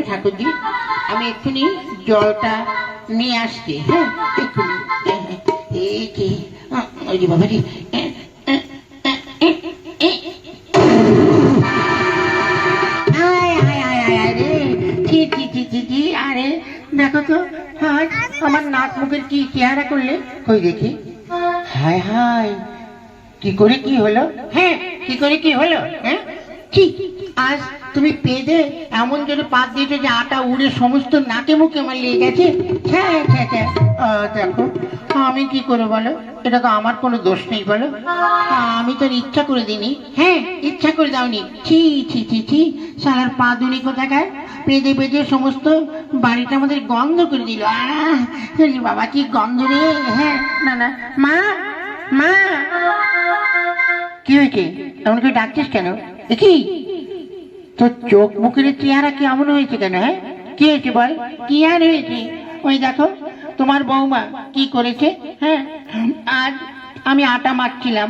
করো ঠাকুরজি আমি এক্ষুনি জলটা নিয়ে আসছি হ্যাঁ? এক্ষুনি। হ্যাঁ, হ্যাঁ। এই কি ওই যে আরে দেখো তো আমার নাক মুখের কি চেহারা করলে? হায় হায় কি করে কি হলো? হ্যাঁ কি করে কি হলো? হ্যাঁ? আজ তুমি পেদে এমন জোরে পাত দিয়েছ যে আটা উড়ে সমস্ত নাকে মুখে আমার লেগে গেছে হ্যাঁ হ্যাঁ হ্যাঁ দেখো, আমি কি করে বলো? এটা তো আমার কোনো দোষ নেই বলো। আমি তোর ইচ্ছা করে দিইনি। হ্যাঁ ইচ্ছা করে দাওনি। ছি ছি ছি ছি। সালার পা দুনি কোথাকার? পেদে পেদে সমস্ত বাড়িটা আমাদের গন্ধ করে দিল। বাবা, কি গন্ধ রে। হ্যাঁ না না। মা মা। কি হয়েছে? এমন করে ডাকছিস কেন? কি তোর চোখ মুখের চেহারা কেমন হয়েছে কেন হ্যাঁ? কি হয়েছে বল? কি আর হয়েছে? ওই দেখো, তোমার বৌমা কি করেছে হ্যাঁ? আজ আমি আটা মাখছিলাম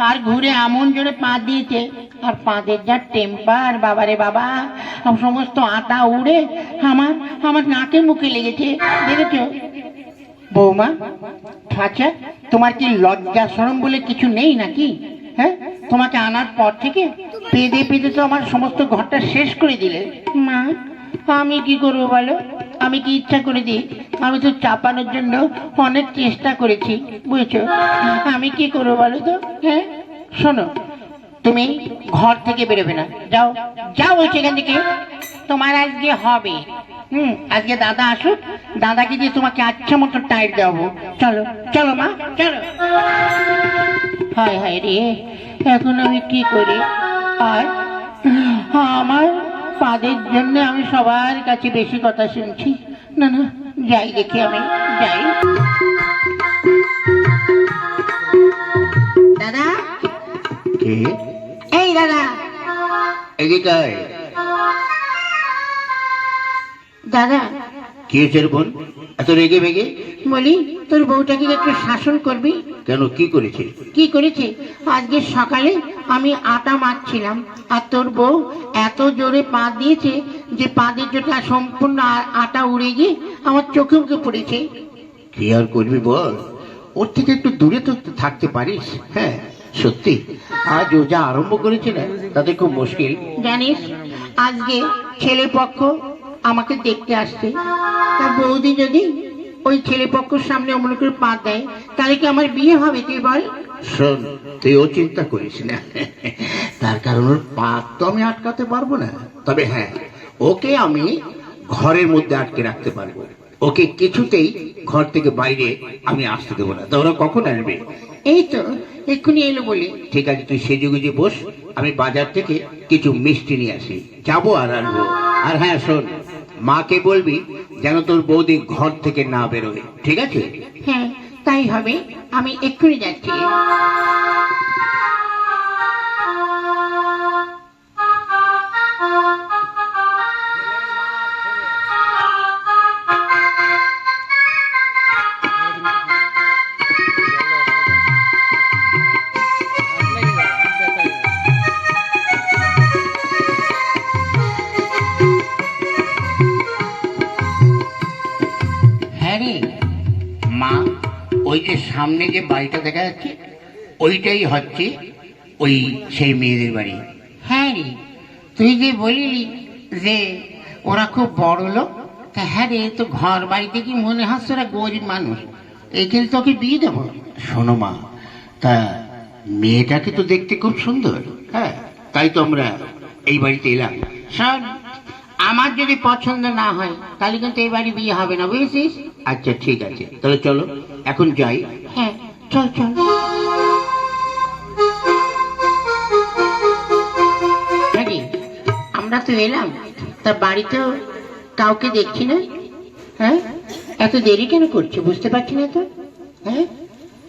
আর ঘুরে এমন জোরে পা দিয়েছে, আর পাঁদের যা টেম্পার, বাবারে বাবা, সমস্ত আটা উড়ে আমার আমার নাকে মুখে লেগেছে, দেখেছ? বৌমা আচ্ছা তোমার কি লজ্জা সরম বলে কিছু নেই নাকি হ্যাঁ? তোমাকে আনার পর থেকে পেদে পেঁদে তো আমার সমস্ত ঘরটা শেষ করে দিলে। মা, আমি কি করব বলো? আমি কি ইচ্ছা করে দিই? আমি তো চাপানোর জন্য অনেক চেষ্টা করেছি, বুঝেছ? আমি কি করব বলো তো? হ্যাঁ? শোনো, তুমি ঘর থেকে বেরোবে না। যাও যাও এখান থেকে। তোমার আজকে হবে। হুম, আজকে দাদা আসুক। দাদাকে দিয়ে তোমাকে আচ্ছা মতো টাইট দেবো চলো চলো মা, চলো। হায় হায় রে, এখন আমি কি করি? আর আমার পাদের জন্য আমি সবার কাছে বেশি কথা শুনছি। না না যাই দেখি আমি যাই। দাদা? কে? এই দাদা। এদিকে। দাদা। কি হয়েছে বোন এত রেগে ভেগে? বলি তোর বউটাকে একটু শাসন করবি? কেন? কি করেছে? কি করেছে? আজকে সকালে আমি আটা মাখছিলাম আর তোর বউ এত জোরে পা দিয়েছে যে পাদের যেটা সম্পূর্ণ আটা উড়ে গিয়ে আমার চোখে মুখে পড়েছে। কি আর করবি বল? ওর থেকে একটু দূরে তো থাকতে পারিস হ্যাঁ? সত্যি? আজ ও যা আরম্ভ করেছে না তাতে খুব মুশকিল। জানিস আজকে ছেলে পক্ষ আমাকে দেখতে আসছে। তা বৌদি যদি ওই ছেলে পক্ষের সামনে অমন করে পা দেয় তাহলে কি আমার বিয়ে হবে তুই বল? শোন তুই ও চিন্তা করিস না। তার কারণ ওর পা তো আমি আটকাতে পারব না। তবে হ্যাঁ ওকে আমি ঘরের মধ্যে আটকে রাখতে পারব। ওকে কিছুতেই ঘর থেকে বাইরে আমি আসতে দেবো না। তো ওরা কখন আসবে? এই তো এক্ষুনি এলো বলে। ঠিক আছে তুই সেজে গুজে বস আমি বাজার থেকে কিছু মিষ্টি নিয়ে আসি। যাব আর আনব। আর হ্যাঁ শোন মাকে বলবি যেন তোর বৌদি ঘর থেকে না বেরোয়, ঠিক আছে? হ্যাঁ তাই হবে। আমি এক্ষুনি যাচ্ছি। বাড়িটা দেখা যাচ্ছে, ওইটাই হচ্ছে ওই সেই মেয়েদের বাড়ি। হ্যাঁ রে, তুই যে বলিলি যে ওরা খুব বড় লোক, তা হ্যাঁ রে, তো ঘর বাড়িতে কি মনে হচ্ছে ওরা গরিব মানুষ? এইখানে তোকে বিয়ে দেবো। শোনো মা, তা মেয়েটাকে তো দেখতে খুব সুন্দর হ্যাঁ তাই তো আমরা এই বাড়িতে এলাম। শোন, আমার যদি পছন্দ না হয়, তাহলে কিন্তু এই বাড়ি বিয়ে হবে না, বুঝেছিস? আচ্ছা ঠিক আছে, তাহলে চলো, এখন যাই। চল চল। আরে, আমরা তো এলাম। তা বাড়িতেও কাউকে দেখছি না? হ্যাঁ? এত দেরি কেন করছে? বুঝতে পারছি না তো। হ্যাঁ?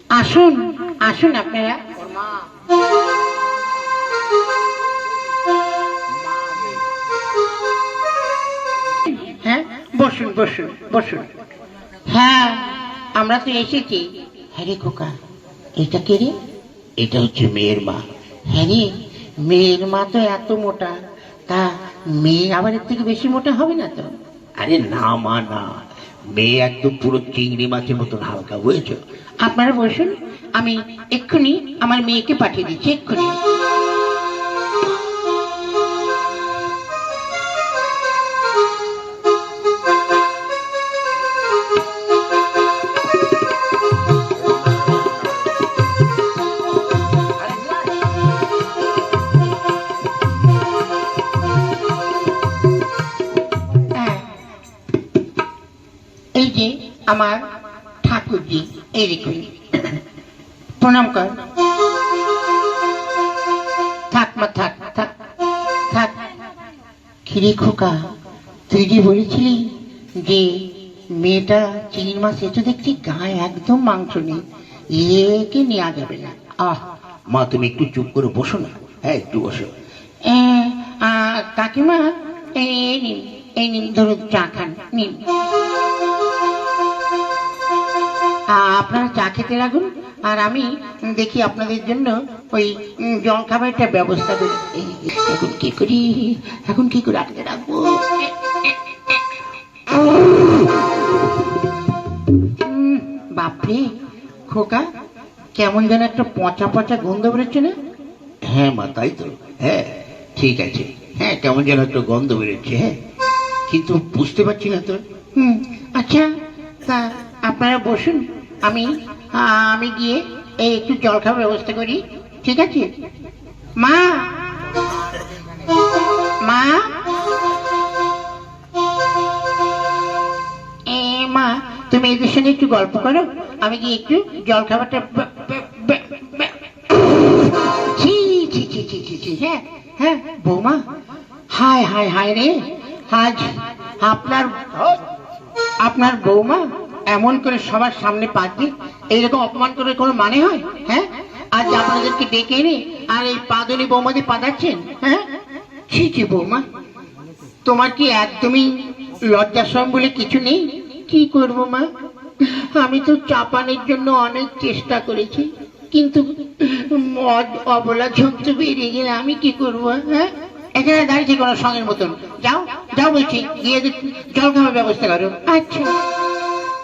আসুন আসুন আপনারা। হ্যাঁ? বসুন বসুন বসুন। হ্যাঁ আমরা তো এসেছি। হ্যাঁ রে খোকা এটা কে রে? এটা হচ্ছে মেয়ের মা। হ্যাঁ রে মেয়ের মা তো এত মোটা তা মেয়ে আবার এর থেকে বেশি মোটা হবে না তো? আরে না মা না। মেয়ে একদম পুরো চিংড়ি মাছের মতন হালকা বুঝেছ? আপনারা বসুন আমি এক্ষুনি আমার মেয়েকে পাঠিয়ে দিচ্ছি এক্ষুনি। আমার ঠাকুরজি দেখুন প্রণাম কর। থাক মা থাক থাক থাক। খিরে খোকা তুই যে বলেছিলি যে মেয়েটা চিংড়ি মাছ এসে দেখছি গায়ে একদম মাংস নেই একে নেওয়া যাবে না। আহ। মা তুমি একটু চুপ করে বসো না। হ্যাঁ একটু বসো। কাকিমা এই নিন এই নিন ধরুন চা খান নিন। আপনারা চা খেতে লাগুন আর আমি দেখি আপনাদের জন্য ওই জল খাবারটা ব্যবস্থা করি। এই, এখন কি করি? এখন কি করে আটকে রাখব? বাপরে খোকা কেমন যেন একটা পচা পচা গন্ধ বেরোচ্ছে না? হ্যাঁ মা তাই তো। হ্যাঁ ঠিক আছে। হ্যাঁ কেমন যেন একটা গন্ধ বেরোচ্ছে হ্যাঁ। কিন্তু বুঝতে পারছি না তো। হুম আচ্ছা তা আপনারা বসুন। আমি আমি গিয়ে এই একটু জল খাওয়ার ব্যবস্থা করি, ঠিক আছে? মা! মা! এ, মা, তুমি এদের সঙ্গে একটু গল্প করো, আমি গিয়ে একটু জল খাবারটা হ্যাঁ হ্যাঁ বৌমা, হায় হায় হায় রে, আজ আপনার আপনার বৌমা এমন করে সবার সামনে পাচ্ছি এইরকম অপমান করে কোনো মানে হয়? হ্যাঁ? আজ আপনাদেরকে ডেকে এনে আর এই পাদনি বৌমাদি পাঠাচ্ছেন? হ্যাঁ? ছি বৌমা। তোমার কি একদমই লজ্জাসম বলে কিছু নেই? কি করব, মা? আমি তো চাপানের জন্য অনেক চেষ্টা করেছি, কিন্তু অবলা ঝুঁকতে বেরিয়ে গেলে আমি কি করব হ্যাঁ? এখানে দাঁড়িয়েছি কোনো সঙ্গের মতন। যাও যাও বলছি, গিয়ে জল খাওয়ার ব্যবস্থা করো। আচ্ছা।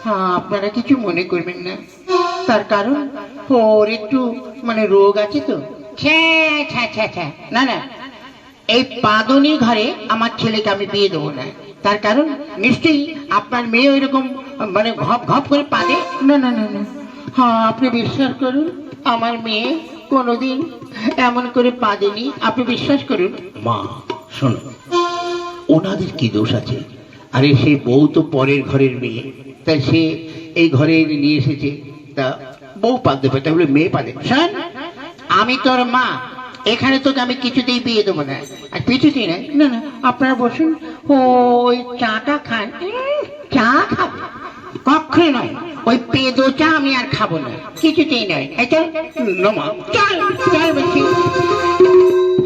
হ্যাঁ আপনারা কিছু মনে করবেন না। তার কারণ, ওর একটু মানে রোগ আছে তো। না না। এই পাদনি ঘরে আমার ছেলেকে আমি বিয়ে দেবো না। তার কারণ, নিশ্চয়ই আপনার মেয়ে ওই রকম মানে ঘপ ঘপ করে পাদে। না না না না। হ্যাঁ আপনি বিশ্বাস করুন, আমার মেয়ে কোনোদিন এমন করে পাদেনি। আপনি বিশ্বাস করুন। মা, শোনো। ওনাদের কি দোষ আছে? আরে, সেই বউ তো পরের ঘরের মেয়ে। তাই সে এই ঘরে নিয়ে এসেছে। তা বউ পাতে পারে তাহলে মেয়ে পাতে শোন, আমি তোর মা, এখানে তোকে আমি কিছুতেই বিয়ে দেবো না। আর কিছুতেই না না না, আপনারা বসুন। ওই চাটা খান। চা খাব? কক্ষে নয়, ওই পেদো চা আমি আর খাব না। কিছুতেই নয়। এই চল না মা, চল চল বলছি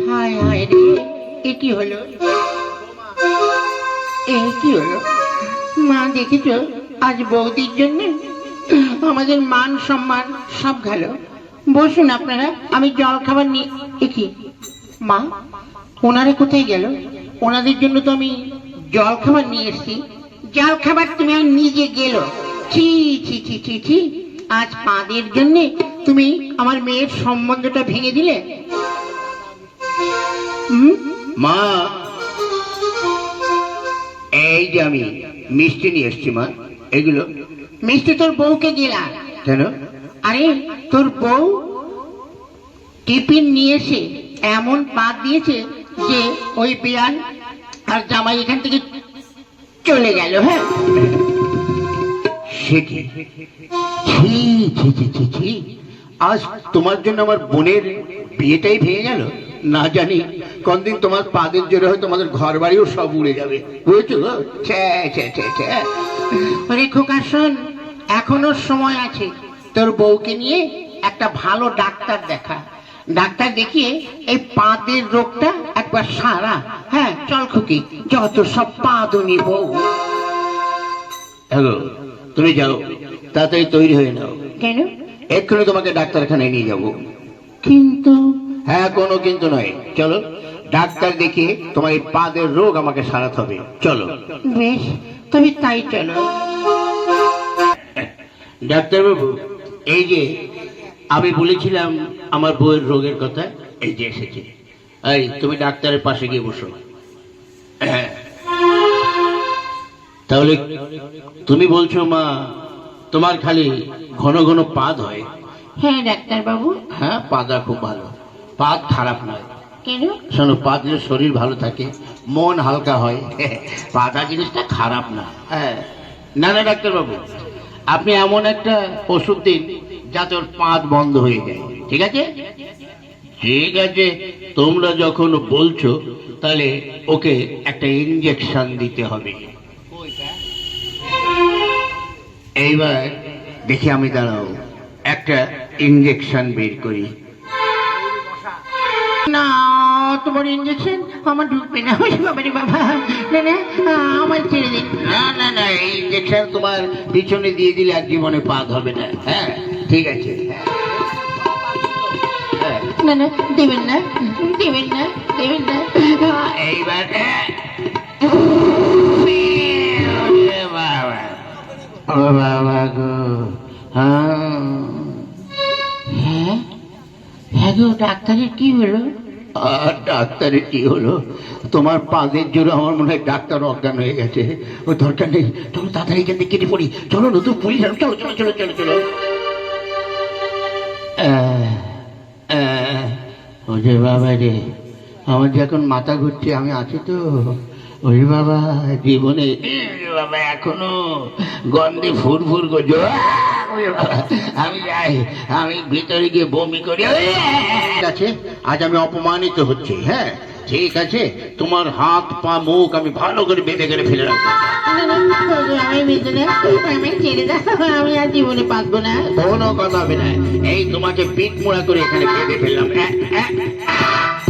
হায় হায় রে, এ কি হলো? এ কি হলো? মা, দেখেছ? আজ বৌদির জন্য আমাদের মান সম্মান সব গেল। বসুন আপনারা, আমি জল খাবার নিয়ে এ মা, ওনারা কোথায় গেল? ওনাদের জন্য তো আমি জল খাবার নিয়ে এসেছি। জল খাবার তুমি আর নিজে গেল। ছি ছি ছি ছি ছি। আজ পাদের জন্যে তুমি আমার মেয়ের সম্বন্ধটা ভেঙে দিলে। মা, এই যে আমি মিষ্টি নিয়ে এসছি, মা। এগুলো? মিষ্টি তোর বউকে দিলাম কেন? আরে তোর বউ টিফিন নিয়ে এসে এমন পাত দিয়েছে যে ওই বিড়াল আর জামাই এখান থেকে চলে গেল হ্যাঁ? সে কি? ছি ছি ছি ছি ছি। আজ তোমার জন্য আমার বোনের বিয়েটাই ভেঙে গেল? না জানি কোনদিন তোমার পাদের জোরে হয় তোমাদের ঘর বাড়িও সব উড়ে যাবে। বুঝেছ? ছ্যা, ছ্যা, ছ্যা, ছ্যা। ওরে খোকা শোন এখনও সময় আছে। তোর বউকে নিয়ে একটা ভালো ডাক্তার দেখা। ডাক্তার দেখিয়ে এই পাদের রোগটা একবার সারা। হ্যাঁ চল খুকি যত সব পাদনি বউ। হ্যালো তুমি যাও তাড়াতাড়ি তৈরি হয়ে নাও। কেন? এক্ষুনি তোমাকে ডাক্তারখানায় নিয়ে যাব। কিন্তু? হ্যাঁ কোনো কিন্তু নয়। চলো ডাক্তার দেখিয়ে তোমার এই পাদের রোগ আমাকে সারাতে হবে। চলো। বেশ তুমি তাই চলো ডাক্তারবাবু এই যে আমি বলেছিলাম আমার বউয়ের রোগের কথা এই যে এসেছে। এই তুমি ডাক্তারের পাশে গিয়ে বসো হ্যাঁ। তাহলে তুমি বলছো মা তোমার খালি ঘন ঘন পাদ হয়। হ্যাঁ ডাক্তার বাবু হ্যাঁ পাদা খুব ভালো। পাদ খারাপ নয়। কেন শোনো পা দিলে শরীর ভালো থাকে মন হালকা হয়। পাতা জিনিসটা খারাপ না। হ্যাঁ। না না ডাক্তারবাবু আপনি এমন একটা ওষুধ দিন যাতে ওর পাত বন্ধ হয়ে যায়। ঠিক আছে? ঠিক আছে। তোমরা যখন বলছো তাহলে ওকে একটা ইঞ্জেকশন দিতে হবে। এইবার দেখি আমি দাঁড়াও একটা ইঞ্জেকশন বের করি। না। তোমার ইঞ্জেকশন আমার ঢুকবে না। ওরে বাবা রে বাবা। না না আমার ছেড়ে দিন না না না এই ইঞ্জেকশন তোমার পিছনে দিয়ে দিলে আর জীবনে পা ধরবে না। হ্যাঁ ঠিক আছে। হ্যাঁ। না না দেবেন না। দেবেন না দেবেন না। এইবার বাবা গো হ্যাঁ। হ্যাঁ? হ্যাঁ গো ডাক্তারের কি হলো? আর ডাক্তারের কি হলো? তোমার পাদের জোরে আমার মনে হয় ডাক্তার অজ্ঞান হয়ে গেছে। ও দরকার নেই। চলো তাড়াতাড়ি এখান থেকে কেটে পড়ি। চলো, নতুন পুলিশ। চলো চলো চলো চলো চলো। ওরে বাবা রে। আমার যে এখন মাথা ঘুরছে, আমি আছি তো। ওরে বাবা, জীবনে বাবা, এখনও গন্ধে ফুর ফুর করছ। আমি যাই আমি ভিতরে গিয়ে বমি করি। আছে আজ আমি অপমানিত হচ্ছি হ্যাঁ? ঠিক আছে তোমার হাত পা মুখ আমি ভালো করে বেঁধে করে ফেলে রাখব। আমি আর জীবনে না। কোনো কথা হবে না। এই তোমাকে পিঠ মোড়া করে এখানে বেঁধে ফেললাম।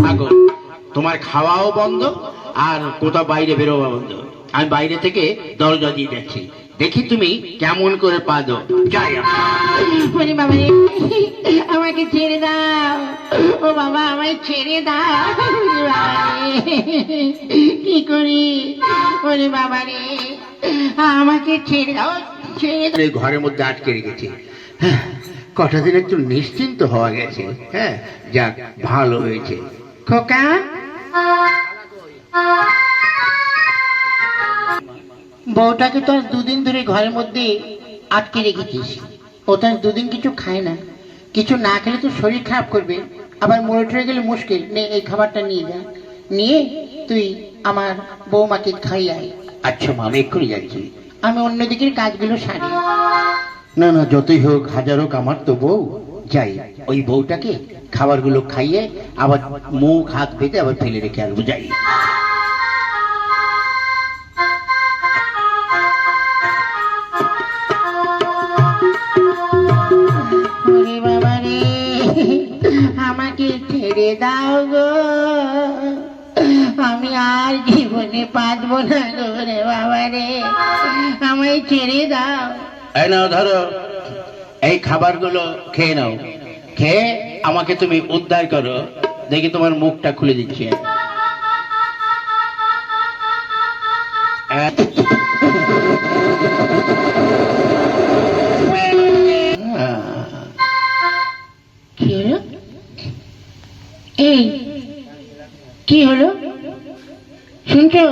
থাকো। তোমার খাওয়াও বন্ধ আর কোথাও বাইরে বেরোবা বন্ধ। আমি বাইরে থেকে দরজা দিয়ে যাচ্ছি। দেখি তুমি কেমন করে পাদো যাই আমি। ওরে বাবা আমাকে ছেড়ে দাও। ও বাবা আমায় ছেড়ে দাও। কি করি? ওরে বাবা রে আমাকে ছেড়ে দাও ছেড়ে দাও। ঘরের মধ্যে আটকে রেখেছি। হ্যাঁ, কটা দিন একটু নিশ্চিন্ত হওয়া গেছে। হ্যাঁ যাক ভালো হয়েছে। খোকা? বউটাকে তো আর দুদিন ধরে ঘরের মধ্যে আটকে রেখেছিস। ও তো আর দুদিন কিছু খায় না। কিছু না খেলে তো শরীর খারাপ করবে। আবার মরে টরে গেলে মুশকিল। নে এই খাবারটা নিয়ে যা। নিয়ে তুই আমার বৌমাকে খাইয়ে আয়। আচ্ছা মা আমি এক্ষুনি যাচ্ছি। আমি অন্যদিকের কাজগুলো সারি। না না যতই হোক হাজার হোক আমার তো বউ। যাই ওই বউটাকে খাবারগুলো খাইয়ে আবার মুখ হাত পেতে আবার ফেলে রেখে আসব। যাই। ছেড়ে দাও গো। আমি আর জীবনে বাঁচবো না গো রে বাবা রে। আমায় ছেড়ে দাও। এই নাও, ধরো। এই খাবারগুলো খেয়ে নাও। খেয়ে আমাকে তুমি উদ্ধার করো। দেখি তোমার মুখটা খুলে দিচ্ছি। এই, কি হলো? শুনছো?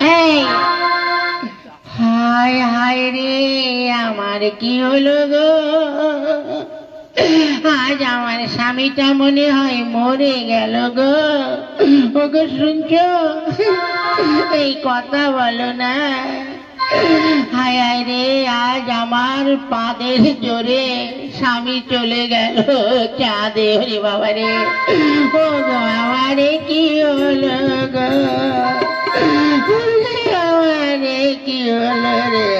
এই। হায় হায় রে, আমার কি হলো গো? আজ আমার স্বামীটা মনে হয় মরে গেল গো। ওগো, শুনছো? এই কথা বলো না। হায় হায় রে, আজ আমার পাদের জোরে স্বামী চলে গেল। চাঁদে হরে বাবা রে। ও গো আমারে কি হলো গো? কি হলো রে?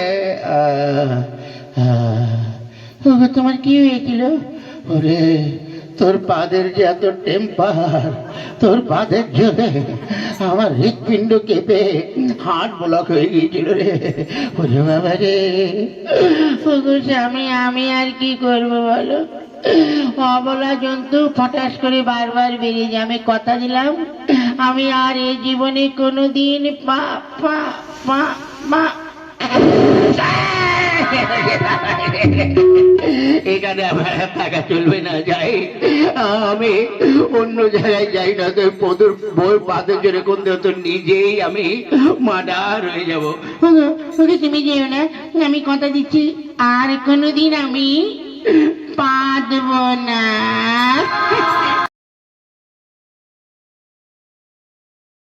তোমার কি হয়েছিল? ওরে তোর পাদের যে এত টেম্পার, তোর পাদের জোরে আমার হৃৎপিণ্ড কেঁপে হার্ট ব্লক হয়ে গিয়েছিল রে। ওরে বাবা রে আমি আমি আর কি করব বলো? অবলা জন্তু ফটাস করে বারবার বেরিয়ে যায়। আমি কথা দিলাম, আমি আর এই জীবনে কোনোদিন পা পা পা পা এখানে আমার টাকা চলবে না যাই। আমি অন্য জায়গায় যাই না তো পদর বই পাতের জন্য কোন তো নিজেই আমি মাডার হয়ে যাব। ওগো, তুমি যেও না আমি কথা দিচ্ছি। আর কোনোদিন আমি পা না।